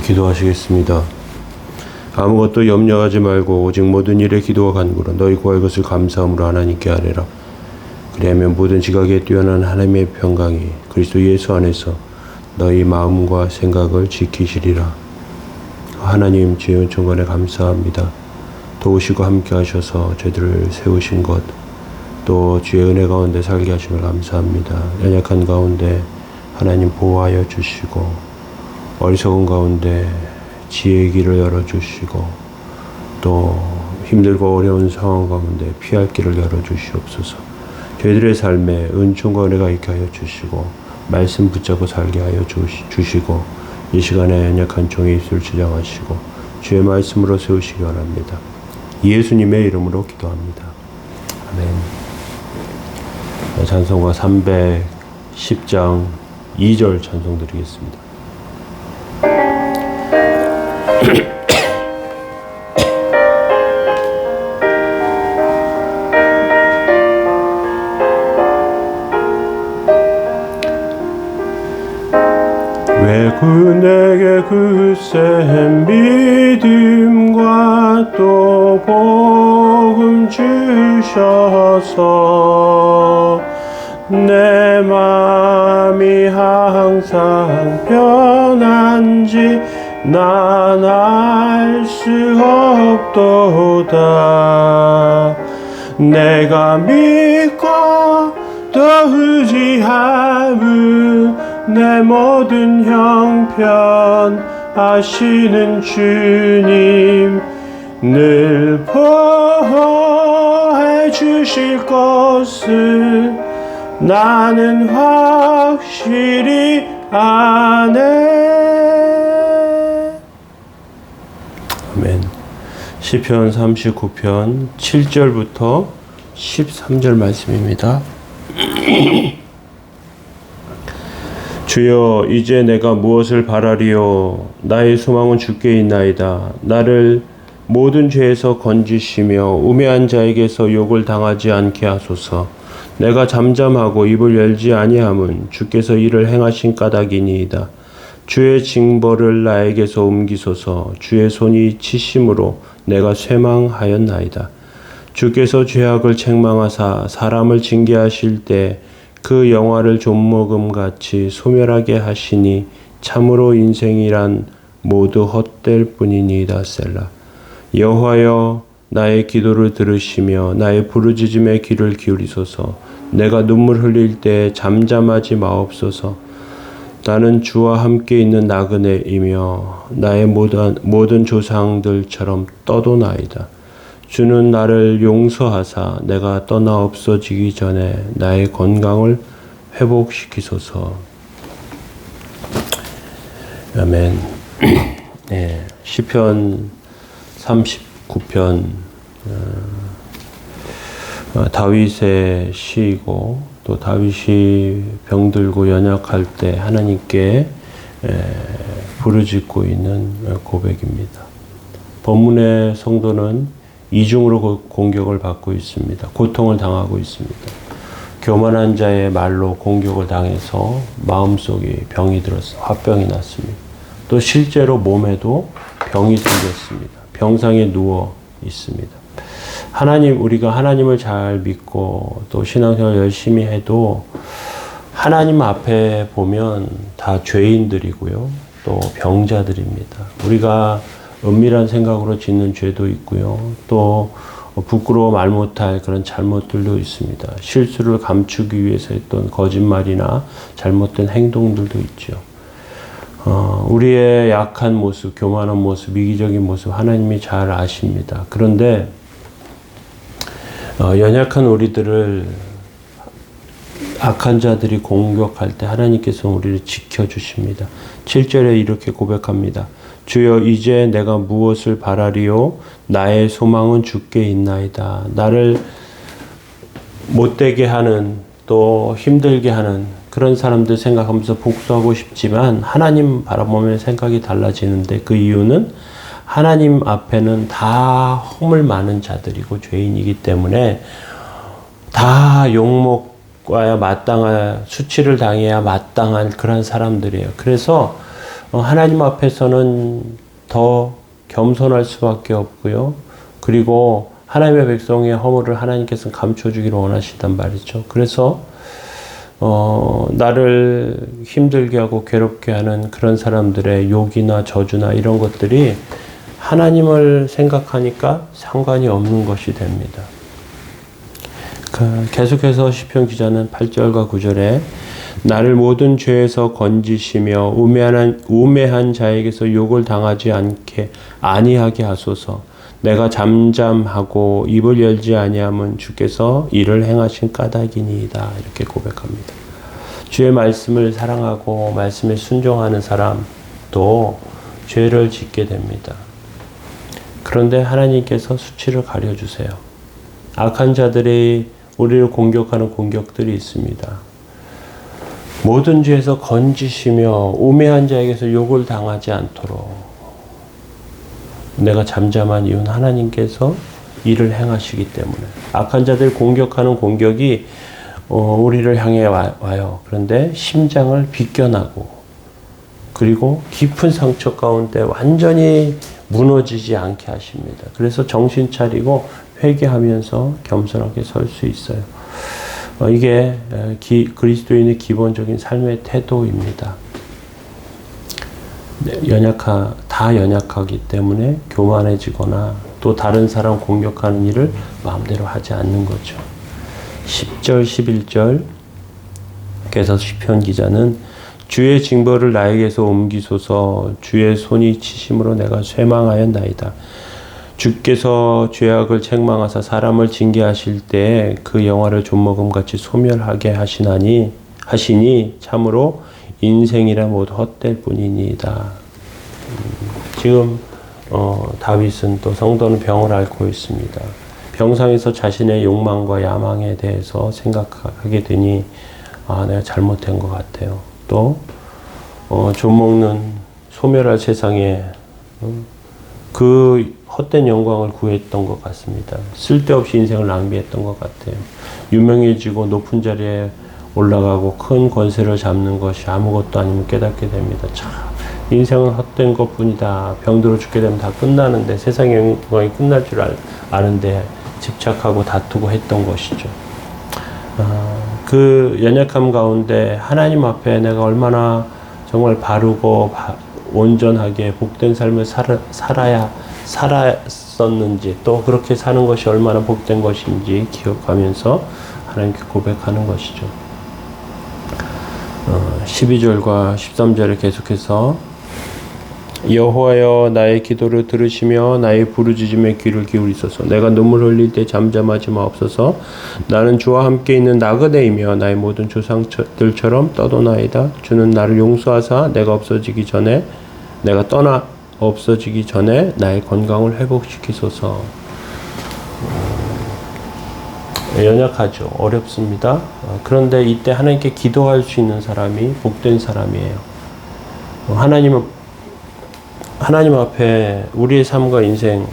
기도하시겠습니다. 아무것도 염려하지 말고 오직 모든 일에 기도와 간구로 너희 구할 것을 감사함으로 하나님께 아뢰라. 그리하면 모든 지각에 뛰어난 하나님의 평강이 그리스도 예수 안에서 너희 마음과 생각을 지키시리라. 하나님 주의 은총관에 감사합니다. 도우시고 함께 하셔서 저희들을 세우신 것, 또 주의 은혜 가운데 살게 하심을 감사합니다. 연약한 가운데 하나님 보호하여 주시고, 어리석은 가운데 지혜의 길을 열어주시고, 또 힘들고 어려운 상황 가운데 피할 길을 열어주시옵소서. 저희들의 삶에 은총과 은혜가 있게 하여 주시고, 말씀 붙잡고 살게 하여 주시- 주시고, 이 시간에 연약한 종의 입술 주장하시고, 주의 말씀으로 세우시기 원합니다. 예수님의 이름으로 기도합니다. 아멘. 찬송가 310장 2절 찬송 드리겠습니다. 그센 믿음과 또 복음 주셔서 내 마음이 항상 편한지 난 알 수 없도다. 내가 믿고 또 의지함은 내 모든 형편 아시는 주님 늘 보호해 주실 것을 나는 확실히 아네 아멘 시편 39편 7절부터 13절 말씀입니다. 주여 이제 내가 무엇을 바라리요? 나의 소망은 주께 있나이다. 나를 모든 죄에서 건지시며 우매한 자에게서 욕을 당하지 않게 하소서. 내가 잠잠하고 입을 열지 아니함은 주께서 이를 행하신 까닭이니이다. 주의 징벌을 나에게서 옮기소서. 주의 손이 치심으로 내가 쇠망하였나이다. 주께서 죄악을 책망하사 사람을 징계하실 때 그 영화를 좀먹음 같이 소멸하게 하시니 참으로 인생이란 모두 헛될 뿐이니이다 셀라. 여호와여 나의 기도를 들으시며 나의 부르짖음에 귀를 기울이소서. 내가 눈물 흘릴 때 잠잠하지 마옵소서. 나는 주와 함께 있는 나그네이며 나의 모든, 모든 조상들처럼 떠도나이다. 주는 나를 용서하사 내가 떠나 없어지기 전에 나의 건강을 회복시키소서. 아멘. 네, 시편 39편 어, 다윗의 시이고 또 다윗이 병들고 연약할 때 하나님께 에, 부르짖고 있는 고백입니다. 본문의 성도는 이중으로 고- 공격을 받고 있습니다. 고통을 당하고 있습니다. 교만한 자의 말로 공격을 당해서 마음속에 병이 들었어 화병이 났습니다. 또 실제로 몸에도 병이 생겼습니다. 병상에 누워 있습니다. 하나님 우리가 하나님을 잘 믿고 또 신앙생활 열심히 해도 하나님 앞에 보면 다 죄인들이고요. 또 병자들입니다. 우리가 은밀한 생각으로 짓는 죄도 있고요. 또 부끄러워 말 못할 그런 잘못들도 있습니다. 실수를 감추기 위해서 했던 거짓말이나 잘못된 행동들도 있죠. 어, 우리의 약한 모습, 교만한 모습, 이기적인 모습 하나님이 잘 아십니다. 그런데 어, 연약한 우리들을 악한 자들이 공격할 때 하나님께서 우리를 지켜주십니다. 7절에 이렇게 고백합니다. 주여 이제 내가 무엇을 바라리요 나의 소망은 주께 있나이다. 나를 못되게 하는 또 힘들게 하는 그런 사람들 생각하면서 복수하고 싶지만 하나님 바라보면 생각이 달라지는데 그 이유는 하나님 앞에는 다 허물 많은 자들이고 죄인이기 때문에 다 욕먹어야 마땅할 수치를 당해야 마땅한 그런 사람들이에요. 그래서 어, 하나님 앞에서는 더 겸손할 수밖에 없고요. 그리고 하나님의 백성의 허물을 하나님께서 감춰주기를 원하시단 말이죠. 그래서 어, 나를 힘들게 하고 괴롭게 하는 그런 사람들의 욕이나 저주나 이런 것들이 하나님을 생각하니까 상관이 없는 것이 됩니다. 그 계속해서 시편 기자는 8절과 9절에 나를 모든 죄에서 건지시며 우매한 우매한 자에게서 욕을 당하지 않게 아니하게 하소서. 내가 잠잠하고 입을 열지 아니함은 주께서 이를 행하신 까닭이니이다. 이렇게 고백합니다. 주의 말씀을 사랑하고 말씀에 순종하는 사람도 죄를 짓게 됩니다. 그런데 하나님께서 수치를 가려주세요. 악한 자들이 우리를 공격하는 공격들이 있습니다. 모든 죄에서 건지시며 우매한 자에게서 욕을 당하지 않도록 내가 잠잠한 이유는 하나님께서 일을 행하시기 때문에 악한 자들 공격하는 공격이 어, 우리를 향해 와, 와요. 그런데 심장을 비껴나고 그리고 깊은 상처 가운데 완전히 무너지지 않게 하십니다. 그래서 정신 차리고 회개하면서 겸손하게 설 수 있어요. 어, 이게 기, 그리스도인의 기본적인 삶의 태도입니다. 네, 연약하, 다 연약하기 때문에 교만해지거나 또 다른 사람 공격하는 일을 마음대로 하지 않는 거죠. 10절, 11절. 그래서 시편 기자는 주의 징벌을 나에게서 옮기소서 주의 손이 치심으로 내가 쇠망하였나이다. 주께서 죄악을 책망하사 사람을 징계하실 때 그 영화를 좀먹음 같이 소멸하게 하시나니 하시니 참으로 인생이라 모두 헛될 뿐이니이다. 음, 지금 어, 다윗은 또 성도는 병을 앓고 있습니다. 병상에서 자신의 욕망과 야망에 대해서 생각하게 되니 아 내가 잘못된 것 같아요. 또 어, 좀 먹는 소멸할 세상에 음, 그 헛된 영광을 구했던 것 같습니다. 쓸데없이 인생을 낭비했던 것 같아요. 유명해지고 높은 자리에 올라가고 큰 권세를 잡는 것이 아무것도 아니면 깨닫게 됩니다. 참 인생은 헛된 것 뿐이다. 병들어 죽게 되면 다 끝나는데 세상의 영광이 끝날 줄 알, 아는데 집착하고 다투고 했던 것이죠. 아, 그 연약함 가운데 하나님 앞에 내가 얼마나 정말 바르고 바, 온전하게 복된 삶을 살아, 살아야 살았었는지 또 그렇게 사는 것이 얼마나 복된 것인지 기억하면서 하나님께 고백하는 것이죠. 어, 12절과 13절에 계속해서 여호와여 나의 기도를 들으시며 나의 부르짖음에 귀를 기울이소서 내가 눈물 흘릴 때 잠잠하지 마옵소서 나는 주와 함께 있는 나그네이며 나의 모든 조상들처럼 떠도나이다 주는 나를 용서하사 내가 없어지기 전에 내가 떠나 없어지기 전에 나의 건강을 회복시키소서 음, 연약하죠 어렵습니다 어, 그런데 이때 하나님께 기도할 수 있는 사람이 복된 사람이에요 어, 하나님은 하나님 앞에 우리의 삶과 인생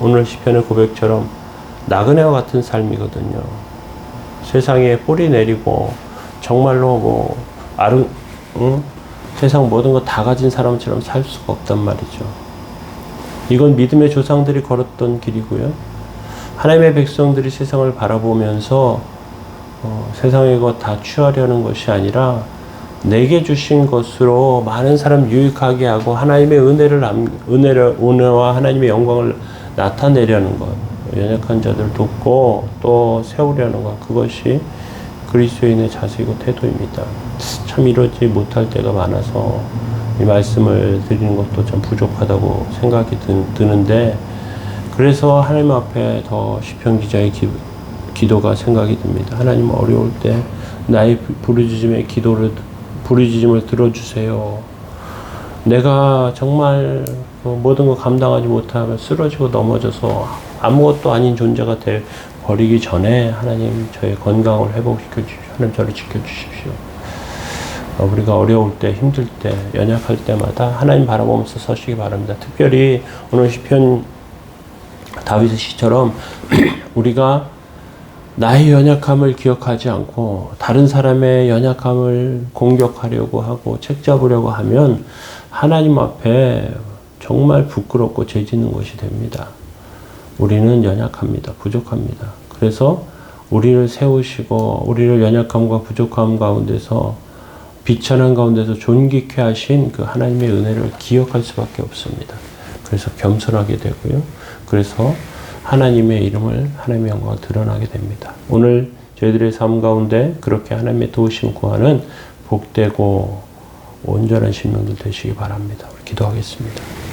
오늘 시편의 고백처럼 나그네와 같은 삶이거든요. 세상에 뿌리 내리고 정말로 뭐 아름 응? 세상 모든 거 다 가진 사람처럼 살 수가 없단 말이죠. 이건 믿음의 조상들이 걸었던 길이고요. 하나님의 백성들이 세상을 바라보면서 어, 세상의 것 다 취하려는 것이 아니라 내게 주신 것으로 많은 사람 유익하게 하고 하나님의 은혜를 은혜를 은혜와 하나님의 영광을 나타내려는 것, 연약한 자들 돕고 또 세우려는 것 그것이 그리스도인의 자세이고 태도입니다. 참 이러지 못할 때가 많아서 이 말씀을 드리는 것도 좀 부족하다고 생각이 드, 는데 그래서 하나님 앞에 더 시편 기자의 기, 기도가 생각이 듭니다. 하나님 어려울 때 나의 부르짖음의 기도를 부르짖음을 들어주세요. 내가 정말 그 모든 걸 감당하지 못하면 쓰러지고 넘어져서 아무것도 아닌 존재가 돼 버리기 전에 하나님 저의 건강을 회복시켜 주십시오. 하나님 저를 지켜주십시오. 어, 우리가 어려울 때, 힘들 때, 연약할 때마다 하나님 바라보면서 서시기 바랍니다. 특별히 오늘 시편 다윗의 시처럼 우리가 나의 연약함을 기억하지 않고 다른 사람의 연약함을 공격하려고 하고 책 잡으려고 하면 하나님 앞에 정말 부끄럽고 죄 짓는 것이 됩니다. 우리는 연약합니다. 부족합니다. 그래서 우리를 세우시고 우리를 연약함과 부족함 가운데서 비천한 가운데서 존귀케 하신 그 하나님의 은혜를 기억할 수밖에 없습니다. 그래서 겸손하게 되고요. 그래서 하나님의 이름을 하나님의 영광을 드러나게 됩니다. 오늘 저희들의 삶 가운데 그렇게 하나님의 도우심 구하는 복되고 온전한 신명들 되시기 바랍니다. 기도하겠습니다.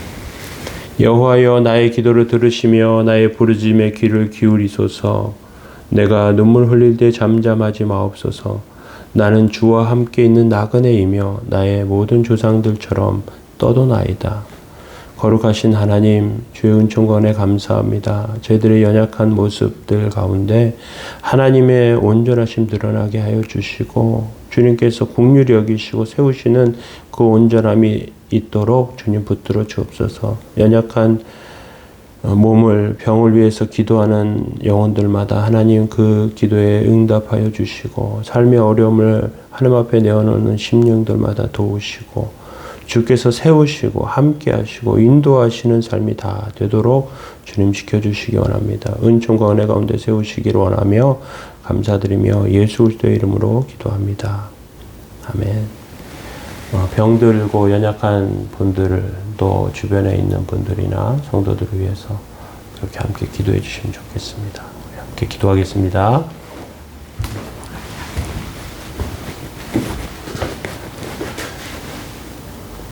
여호와여 나의 기도를 들으시며 나의 부르짖음에 귀를 기울이소서 내가 눈물 흘릴 때 잠잠하지 마옵소서 나는 주와 함께 있는 나그네이며 나의 모든 조상들처럼 떠도나이다. 거룩하신 하나님, 주의 은총권에 감사합니다. 저희들의 연약한 모습들 가운데 하나님의 온전하심 드러나게 하여 주시고 주님께서 국률이 여기시고 세우시는 그 온전함이 있도록 주님 붙들어 주옵소서. 연약한 어, 몸을 병을 위해서 기도하는 영혼들마다 하나님 그 기도에 응답하여 주시고 삶의 어려움을 하나님 앞에 내어놓는 심령들마다 도우시고 주께서 세우시고 함께 하시고 인도하시는 삶이 다 되도록 주님 지켜주시기 원합니다. 은총과 은혜 가운데 세우시기를 원하며 감사드리며 예수 그리스도의 이름으로 기도합니다. 아멘. 어, 병들고 연약한 분들을 또 주변에 있는 분들이나 성도들을 위해서 그렇게 함께 기도해 주시면 좋겠습니다. 함께 기도하겠습니다.